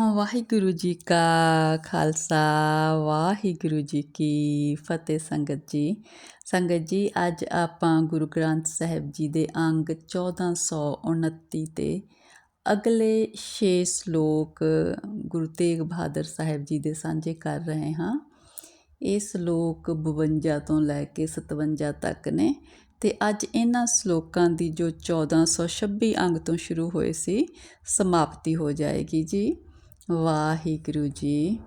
ਵਾਹਿਗੁਰੂ ਜੀ ਕਾ ਖਾਲਸਾ, ਵਾਹਿਗੁਰੂ ਜੀ ਕੀ ਫਤਿਹ ਸੰਗਤ ਜੀ। ਸੰਗਤ ਜੀ, ਅੱਜ ਆਪਾਂ ਗੁਰੂ ਗ੍ਰੰਥ ਸਾਹਿਬ ਜੀ ਦੇ ਅੰਗ 1429 ਤੇ ਅਗਲੇ 6 ਸ਼ਲੋਕ ਗੁਰੂ ਤੇਗ ਬਹਾਦਰ ਸਾਹਿਬ ਜੀ ਦੇ ਸਾਂਝੇ ਕਰ ਰਹੇ ਹਾਂ। ਇਹ ਸ਼ਲੋਕ 52 ਤੋਂ ਲੈ ਕੇ 57 ਤੱਕ ਨੇ ਤੇ ਅੱਜ ਇਹਨਾਂ ਸ਼ਲੋਕਾਂ ਦੀ ਜੋ 1426 ਅੰਗ ਤੋਂ ਸ਼ੁਰੂ ਹੋਏ ਸੀ, ਸਮਾਪਤੀ ਹੋ ਜਾਏਗੀ ਜੀ। ਵਾਹਿਗੁਰੂ ਜੀ।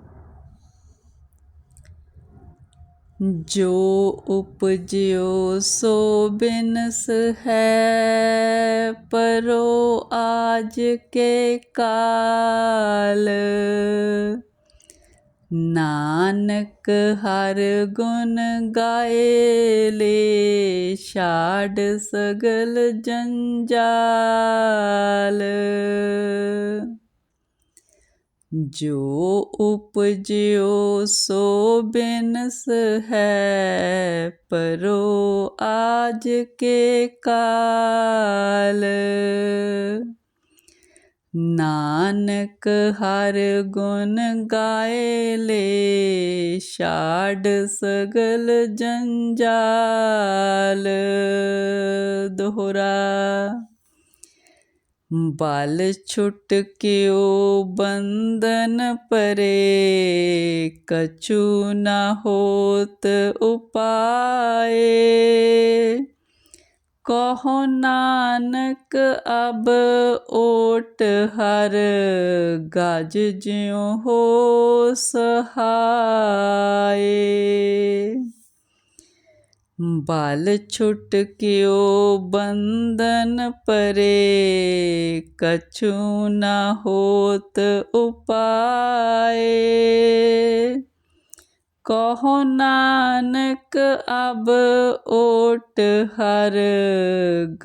ਜੋ ਉਪਜਿਓ ਸੋ ਬਿਨਸ ਹੈ, ਪਰੋ ਆਜ ਕੇ ਕਾਲ। ਨਾਨਕ ਹਰ ਗੁਣ ਗਾਏ ਲੇ, ਛਾੜ ਸਗਲ ਜੰਜਾਲ। ਜੋ ਉਪਜਿਓ ਸੋ ਬਿਨਸ ਹੈ, ਪਰੋ ਆਜ ਕੇ ਕਾਲ। ਨਾਨਕ ਹਰ ਗੁਣ ਗਾਏ ਲੈ, ਛਾੜ ਸਗਲ ਜੰਜਾਲ। ਦੋਹਰਾ ਬਲ ਛੁਟ ਕਿਉ ਬੰਧਨ ਪਰੇ, ਕਛੂ ਨਾ ਹੋਤ ਉਪਾਏ। ਕਹੋ ਨਾਨਕ ਅਬ ਓਟ ਹਰ, ਗਜ ਜਿਉ ਹੋ ਸਹਾਏ। ਬਲ ਛੁਟ ਕਿਉ ਬੰਧਨ ਪਰੇ ਕਛੂ ਨਾ ਹੋਤ ਉਪਾਏ ਕਹੋ ਨਾਨਕ ਅਬ ਓਟ ਹਰ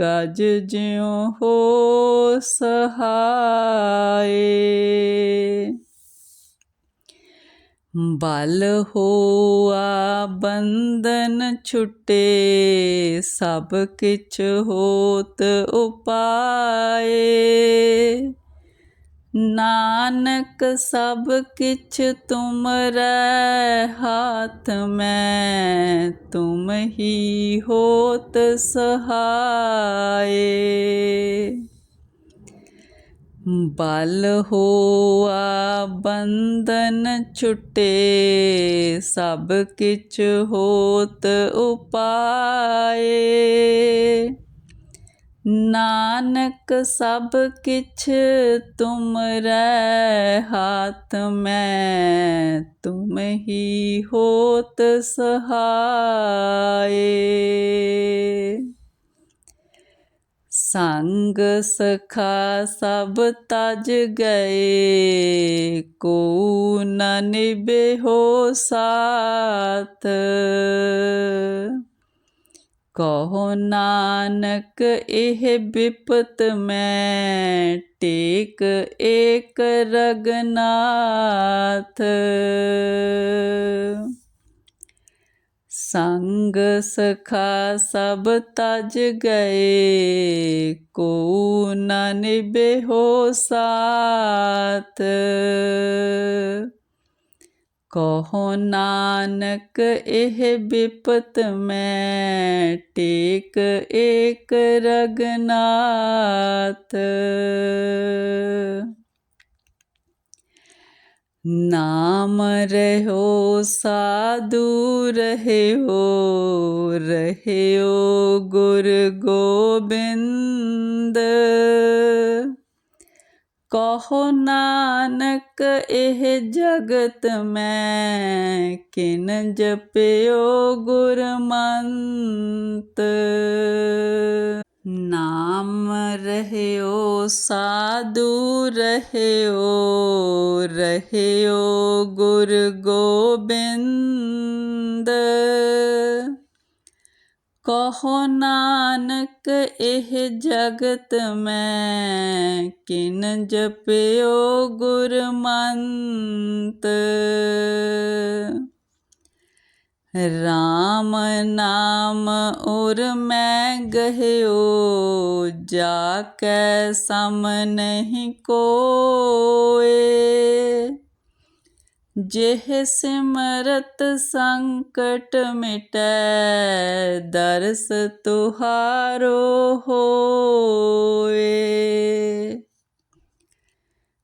ਗਜ ਜਿਉ ਹੋ ਸਹਾਏ ਬਲ ਹੋਆ ਬੰਧਨ ਛੁਟੇ, ਸਭ ਕਿਛ ਹੋਤ ਉਪਾਏ। ਨਾਨਕ ਸਭ ਕਿਛ ਤੁਮਰੈ ਹਾਥ ਮੈਂ, ਤੁਮ ਹੀ ਹੋਤ ਸਹਾਏ। ਬਲ ਹੋਆ ਬੰਧਨ ਛੁਟੇ, ਸਭ ਕਿਛ ਹੋਤ ਉਪਾਏ। ਨਾਨਕ ਸਭ ਕਿਛ ਤੁਮਰੈ ਹਾਥ ਮੈਂ, ਤੁਮ ਹੀ ਹੋਤ ਸਹਾਏ। ਸੰਗ ਸਖਾ ਸਭ ਤਜ ਗਏ ਕੋ ਨ ਨਿਭੇ ਸਾਥ। ਕਹੋ ਨਾਨਕ ਇਹ ਵਿਪਤ ਮੈਂ, ਟੇਕ ਏਕ ਰਗਨਾਥ। ਸੰਗ ਸਖਾ ਸਭ ਤਜ ਗਏ ਕੋ ਨ ਨਿਭੇ ਸਾਥ। ਕਹੋ ਨਾਨਕ, ਇਹ ਵਿਪਤ ਮੈਂ, ਟੇਕ ਏਕ ਰਗਨਾਥ। ਨਾਮ ਰਹਿਓ ਸਾਧੂ ਰਹਿਓ ਰਹਿਓ ਗੁਰ ਗੋਬਿੰਦ। ਕਹੋ ਨਾਨਕ, ਇਹ ਜਗਤ ਮੈਂ ਕਿਨ ਜਪਿਓ ਗੁਰਮੰਤ। ਨਾਮ ਰਹਿਓ ਸਾਧੂ ਰਹਿਓ ਰਹਿਓ ਗੁਰ ਗੋਬਿੰਦ। ਕਹੋ ਨਾਨਕ ਇਹ ਜਗਤ ਮੈਂ ਕਿਨ ਜਪਿਓ ਗੁਰਮੰਤ। ਰਾਮ ਨਾਮ ਉਰ ਮੈਂ ਗਹਿਓ ਜਾ ਕੈ ਸਮ ਨਹੀਂ ਕੋਏ। ਜਿਹ ਸਿਮਰਤ ਸੰਕਟ ਮਿਟੈ, ਦਰਸ ਤੁਹਾਰੋ ਹੋ